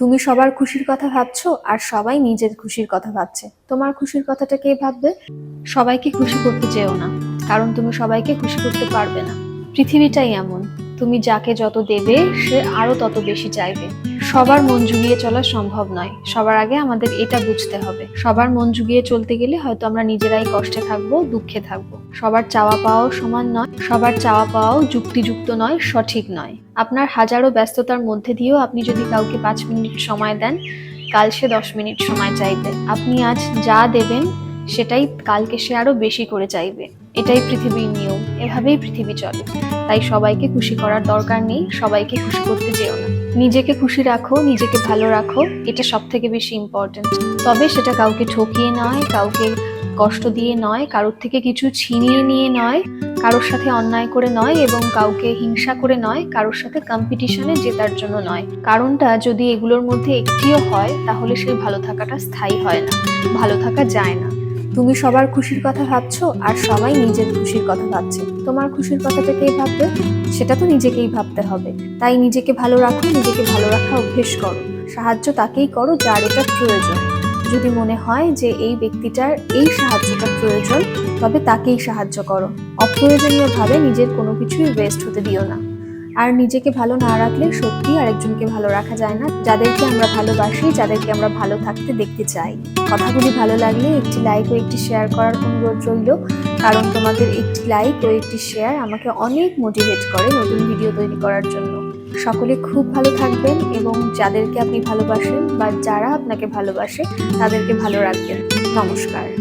তুমি সবার খুশির কথা ভাবছ আর সবাই নিজের খুশির কথা ভাবছে। তোমার খুশির কথাটা কে ভাববে? সবাইকে খুশি করতে চেয়েও না, কারণ তুমি সবাইকে খুশি করতে পারবে না। পৃথিবীটাই এমন, তুমি যাকে যত দেবে সে আরও তত বেশি চাইবে। সবার মন জুগিয়ে চলা সম্ভব নয়। সবার আগে আমাদের এটা বুঝতে হবে। সবার মন জুগিয়ে চলতে গেলে হয়তো আমরা নিজেরাই কষ্টে থাকব, দুঃখে থাকব। সবার চাওয়া পাওয়াও সমান নয়, সবার চাওয়া পাওয়াও যুক্তিযুক্ত নয়, সঠিক নয়। আপনার হাজারো ব্যস্ততার মধ্যে দিয়েও আপনি যদি কাউকে পাঁচ মিনিট সময় দেন, কাল সে দশ মিনিট সময় চাইবে। আপনি আজ যা দেবেন, সেটাই কালকে সে আরও বেশি করে চাইবে। এটাই পৃথিবীর নিয়ম। এভাবেই পৃথিবী চলে। তাই সবাইকে খুশি করার দরকার নেই, সবাইকে খুশি করতে যেও না। নিজেকে খুশি রাখো, নিজেকে ভালো রাখো, এটা সব থেকে বেশি ইম্পর্টেন্ট তবে সেটা কাউকে ঠকিয়ে নয়, কাউকে কষ্ট দিয়ে নয়, কারোর থেকে কিছু ছিনিয়ে নিয়ে নয়, কারোর সাথে অন্যায় করে নয় এবং কাউকে হিংসা করে নয়, কারোর সাথে কম্পিটিশনে জেতার জন্য নয়। কারণটা যদি এগুলোর মধ্যে একটিও হয়, তাহলে সেই ভালো থাকাটা স্থায়ী হয় না। ভালো থাকা যায় না। তুমি সবার খুশির কথা ভাবছ আর সবাই নিজের খুশির কথা ভাবছে। তোমার খুশির কথাটা কে ভাববে? সেটা তো নিজেকেই ভাবতে হবে। তাই নিজেকে ভালো রাখো, নিজেকে ভালো রাখা অভ্যেস করো। সাহায্য তাকেই করো যার এটা প্রয়োজন। যদি মনে হয় যে এই ব্যক্তিটার এই সাহায্যটা প্রয়োজন, তবে তাকেই সাহায্য করো। অপ্রয়োজনীয়ভাবে নিজের কোনো কিছুই ওয়েস্ট হতে দিও না। আর নিজেকে ভালো না রাখলে সত্যি আরেকজনকে ভালো রাখা যায় না। যাদেরকে আমরা ভালোবাসি, যাদেরকে আমরা ভালো থাকতে দেখতে চাই। কথাগুলি ভালো লাগলে একটি লাইক ও একটি শেয়ার করার অনুরোধ রইল। কারণ তোমাদের একটি লাইক ও একটি শেয়ার আমাকে অনেক মোটিভেট করে নতুন ভিডিও তৈরি করার জন্য। সকলে খুব ভালো থাকবেন এবং যাদেরকে আপনি ভালোবাসেন বা যারা আপনাকে ভালোবাসে, তাদেরকে ভালো রাখবেন। নমস্কার।